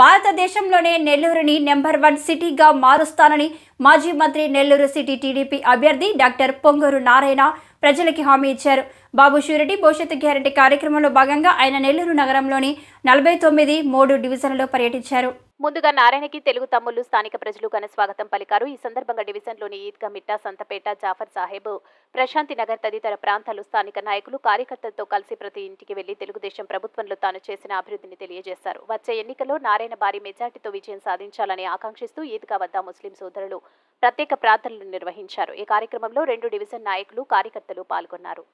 భారతదేశంలోనే నెల్లూరుని number one సిటీగా మారుస్తానని మాజీ మంత్రి నెల్లూరు సిటీ టీడీపీ అభ్యర్థి డాక్టర్ పొంగూరు నారాయణ ప్రజలకి హామీ ఇచ్చారు. బాబు షూరిటీ భవిష్యత్తు గ్యారంటీ కార్యక్రమంలో భాగంగా ఆయన నెల్లూరు నగరంలోని నలభై తొమ్మిది మూడు డివిజన్లలో పర్యటించారు. ముందుగా నారాయణకి తెలుగు తమ్ముళ్ళు స్థానిక ప్రజలు ఘన స్వాగతం పలికారు. ఈ సందర్భంగా డివిజన్లోని ఈద్గా మిట్టా సంతపేట జాఫర్ సాహెబ్ ప్రశాంతి నగర్ తదితర ప్రాంతాలు స్థానిక నాయకులు కార్యకర్తలతో కలిసి ప్రతి ఇంటికి వెళ్ళి తెలుగుదేశం ప్రభుత్వంలో తాను చేసిన అభివృద్ధిని తెలియజేశారు. వచ్చే ఎన్నికల్లో నారాయణ భారీ మెజార్టీతో విజయం సాధించాలని ఆకాంక్షిస్తూ ఈద్గా వద్ద ముస్లిం సోదరులు ప్రత్యేక ప్రార్థనలు నిర్వహించారు. ఈ కార్యక్రమంలో రెండు డివిజన్ నాయకులు కార్యకర్తలు పాల్గొన్నారు.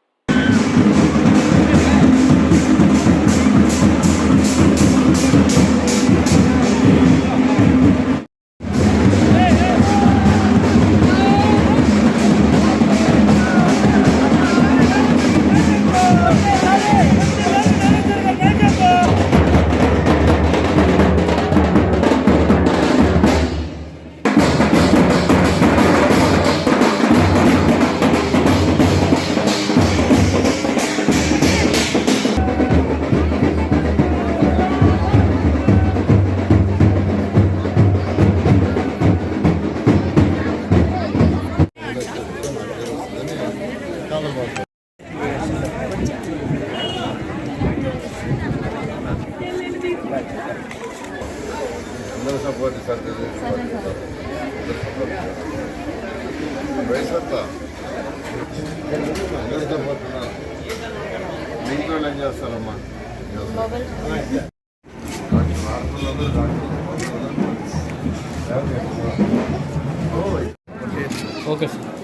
అందరూ సపోర్ట్ సార్ వయసంతా అందరూ సపోర్ట్ దీంట్లో ఏం చేస్తారమ్మా? Okay sir.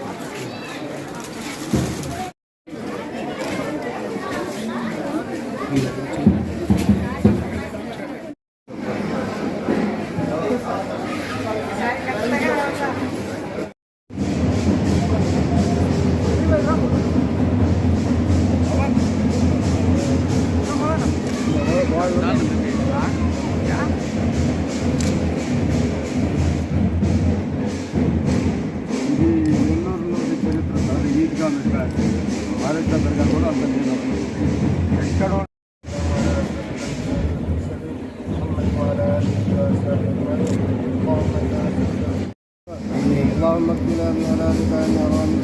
ఇది నెల్లూరులోని చరిత్ర సార్ ఈద్గా మిట్రాడ్ భారత దగ్గర కూడా అంత నేను ఎక్కడ اللهم اغفر لنا بكان ورامك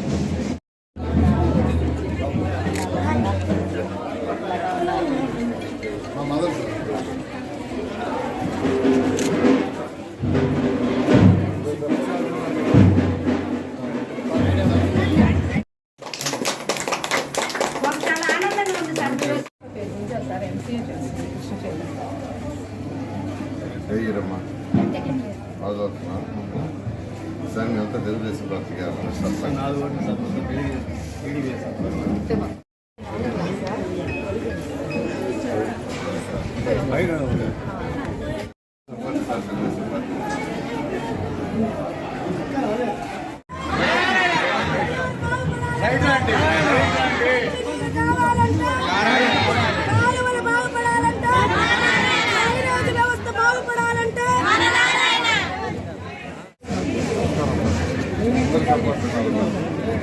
చెయ్యరమ్మా బాగుతున్నా సార్ మేమంతా తెలుగుదేశం పార్టీగా నాలుగు